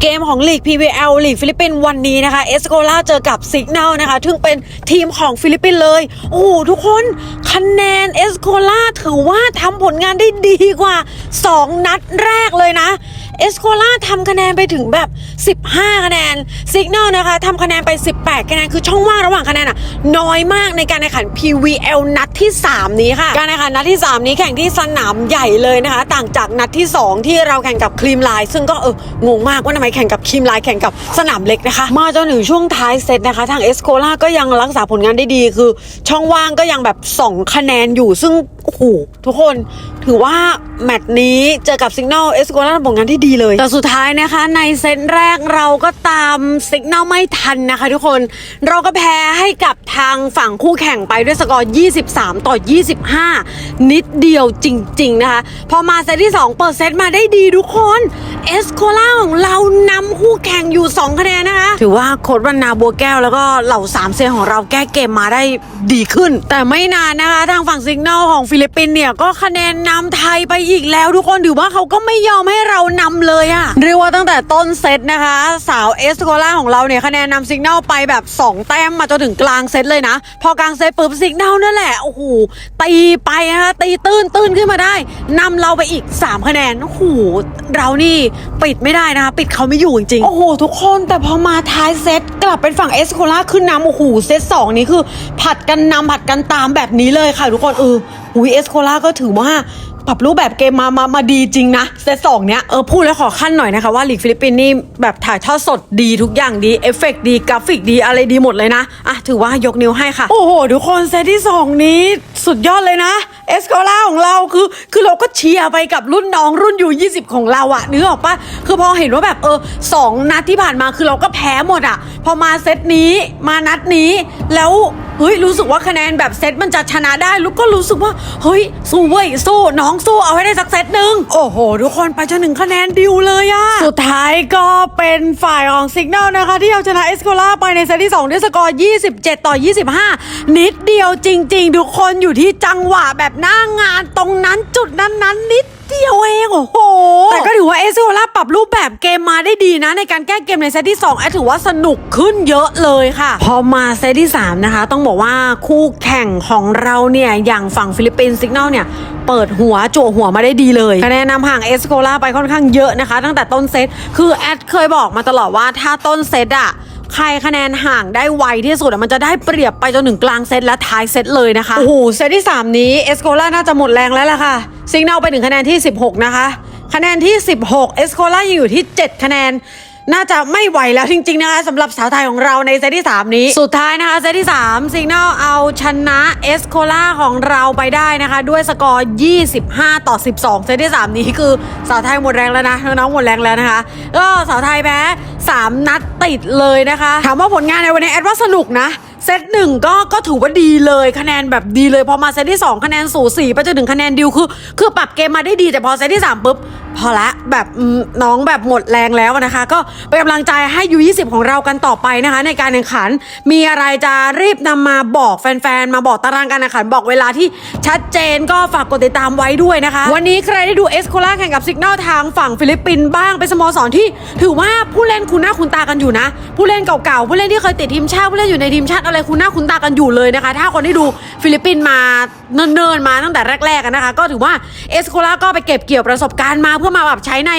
เกมของลีก PVL ลีกฟิลิปปินส์วันนี้นะคะเอสโกลาเจอกับซิก n น l นะคะซึ่งเป็นทีมของฟิลิปปินส์เลย โอ้โหทุกคนคะแนนเอสโกลาถือว่าทำผลงานได้ดีกว่า 2 นัดแรกเลยนะเอสโกลาทำคะแนนไปถึงแบบ 15 คะแนนซิก n น l นะคะทำคะแนนไป 18 คะแนน คือช่องว่างระหว่างคะแนนอะน้อยมากในการแข่งขัน PVL นัดที่ 3 นี้ค่ะ การแข่งขันนัดที่ 3 นี้แข่งที่สนามใหญ่เลยนะคะ ต่างจากนัดที่ 2 ที่เราแข่งกับครีมไลน์ซึ่งก็เอองงมากว่าทำไมแข่งกับครีมไลแข่งกับสนามเล็กนะคะ มาจนถึงช่วงท้ายเซตนะคะ ทางเอสโคล่าก็ยังรักษาผลงานได้ดีคือ ช่องว่างก็ยังแบบ 2 คะแนนอยู่ซึ่งโอ้โหทุกคนถือว่า แมตช์นี้เจอกับซิก n น l เอสโคล่าทำผลงานที่ดีเลย แต่สุดท้ายนะคะ ในเซตแรกเราก็ตามซิก n น l ไม่ทันนะคะทุกคนเราก็แพ้ให้กับทางฝั่งคู่แข่งไปด้วยสกอร์ 23 ต่อ 25 นิดเดียวจริง ๆ นะคะ พอมาเซตที่ 2 เปิดเซตมาได้ดีทุกคน เอสโคล่าของเรานำคู่แข่งอยู่ 2 คะแนนนะคะ ถือว่าโค้ดวันนาบัวแก้วแล้วก็เหล่า3เซนของเราแก้เกมมาได้ดีขึ้น แต่ไม่นานนะคะ ทางฝั่งซิก n น l ของฟิลิปปินส์เนี่ยก็คะแนนนำไทยไปอีกแล้ว ทุกคนถือว่าเขาก็ไม่ยอมให้เรานำเลยอะเรียกว่าตั้งแต่ต้นเซตนะคะ สาวเอสโคล่าของเราเนี่ยคะแนนนำซิก n น l ไปแบบ 2 แต้มมาจนถึงกลางเซตเลยนะ พอกลางเซตปุ๊บซิก n น l นั่นแหละโอ้โหตีไปนะคะตีตื้นตื้นขึ้นมาได้นำเราไปอีก 3 คะแนนโอ้โหเรานี่ปิดไม่ได้นะคะ ปิดเขาไม่อยู่จริงๆโอ้โห ทุกคนแต่พอมาท้ายเซตกลับเป็นฝั่งเอสโคล่าขึ้นนำโอ้โหเซตสองนี้คือ ผัดกันนำผัดกันตามแบบนี้เลยค่ะทุกคนเอออุ้ยเอสโคล่าก็ถือว่าปรับรูปแบบเกมมา มา มาดีจริงนะ เซตสองเนี้ย เออ พูดแล้วขอขั้นหน่อยนะคะ ว่าลีกฟิลิปปินส์นี่ แบบถ่ายทอดสดดีทุกอย่างดี เอฟเฟกต์ดี กราฟิกดีอะไรดีหมดเลยนะ อะ ถือว่ายกนิ้วให้ค่ะ โอ้โห ทุกคน เซตที่สองนี้สุดยอดเลยนะ เอสโคล่า ของเราคือ คือเราก็เชียร์ไปกับรุ่นน้องรุ่นอยู่20 ของเราอะนึกออกปะคือพอเห็นว่าแบบเออสองนัดที่ผ่านมาคือเราก็แพ้หมดอะพอมาเซตนี้มานัดนี้แล้ว เฮ้ยรู้สึกว่าคะแนนแบบเซตมันจะชนะได้ลูกก็รู้สึกว่าเฮ้ยสู้เว้ยสู้น้องสู้เอาให้ได้สักเซตหนึ่งโอ้โห ทุกคนไปจนถึงคะแนนดิวเลยอะสุดท้ายก็เป็นฝ่ายของซิก n น l นะคะ ที่เอาชนะเอสโคล่าไปในเซตที่2ด้วยสกอร์ 27 ต่อ 25 นิดเดียวจริง ๆ ทุกคนอยู่ที่จังหวะแบบหน้างานตรงนั้นจุดนั้นๆนิดเดียวเอง เอสโคล่าปรับรูปแบบเกมมาได้ดีนะ ในการแก้เกมในเซตที่2แอดถือว่าสนุกขึ้นเยอะเลยค่ะ พอมาเซตที่ 3 นะคะ ต้องบอกว่าคู่แข่งของเราเนี่ยอย่างฝั่งฟิลิปปินส์ซิก n น l เนี่ยเปิดหัวจั่วหัวมาได้ดีเลยคะแนนนำห่างเอสโคล่าไปค่อนข้างเยอะนะคะ ตั้งแต่ต้นเซตคือแอดเคยบอกมาตลอดว่าถ้าต้นเซตอะใครคะแนนห่างได้ไวที่สุดมันจะได้เปรียบไปจนถึงกลางเซตและท้ายเซตเลยนะคะโอ้โหเซตที่ 3 นี้เอสโคล่าน่าจะหมดแรงแล้วล่ะค่ะซิงเนลไปถึงคะแนนที่ 16 นะคะ คะแนนที่ 16 เอสโคล่ายังอยู่ที่ 7 คะแนน น่าจะไม่ไหวแล้วจริง ๆ นะคะสำหรับสาวไทยของเราในเซตที่ 3 นี้ สุดท้ายนะคะเซตที่3ซิงเนลเอาชนะเอสโคล่าของเราไปได้นะคะ ด้วยสกอร์ 25 ต่อ 12 เซตที่ 3 นี้คือสาวไทยหมดแรงแล้วนะน้องๆหมดแรงแล้วนะคะก็สาวไทยแพ้3 นัดติดเลยนะคะ ถามว่าผลงานในวันนี้แอดว่าสนุกนะ เซตหนึ่งก็ก็ถือว่าดีเลยคะแนนแบบดีเลยพอมาเซตที่ 2 คะแนนสูสีไปจนถึงคะแนนดิวคือ คือปรับเกมมาได้ดีแต่พอเซตที่3ปุ๊บ พอละแบบน้องแบบหมดแรงแล้วนะคะ ก็เป็นกำลังใจให้ยู20 ของเรากันต่อไปนะคะ ในการแข่งขันมีอะไรจะรีบนำมาบอกแฟนๆ มาบอกตารางการแข่งขันบอกเวลาที่ชัดเจนก็ฝากกดติดตามไว้ด้วยนะคะ วันนี้ใครได้ดูเอสโคล่าแข่งกับซิกน l ทางฝั่งฟิลิปปินส์บ้างเป็นสโมสรที่ ถือว่าผู้เล่นคุณหน้าคุณตากันอยู่นะ ผู้เล่นเก่าๆผู้เล่นที่เคยติดทีมชาติผู้เล่นอยู่ในทีมชาติอะไรคุณหน้าคุณตากันอยู่เลยนะคะ ถ้าคนที่ดูฟิลิปปินส์มา เนิ่นๆมาตั้งแต่แรกๆกันนะคะ ก็ถือว่าเอสโคล่าก็ไปเก็บเกี่ยวประสบการณ์มาเพื่อมาแบบใช้ใน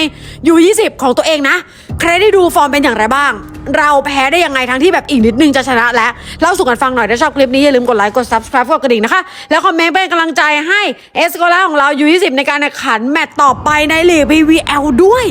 ยู20ของตัวเองนะ ใครได้ดูฟอร์มเป็นอย่างไรบ้าง เราแพ้ได้ยังไงทั้งที่แบบอีกนิดนึงจะชนะแล้วเล่าสู่กันฟังหน่อยถ้าชอบคลิปนี้อย่าลืมกดไลค์กด subscribe กดกระดิ่งนะคะ แล้วคอมเมนต์เป็นกำลังใจให้เอสโคล่าของเรายู20ในการแข่งขันแมตต์ต่อไปในลีก PVL ด้วย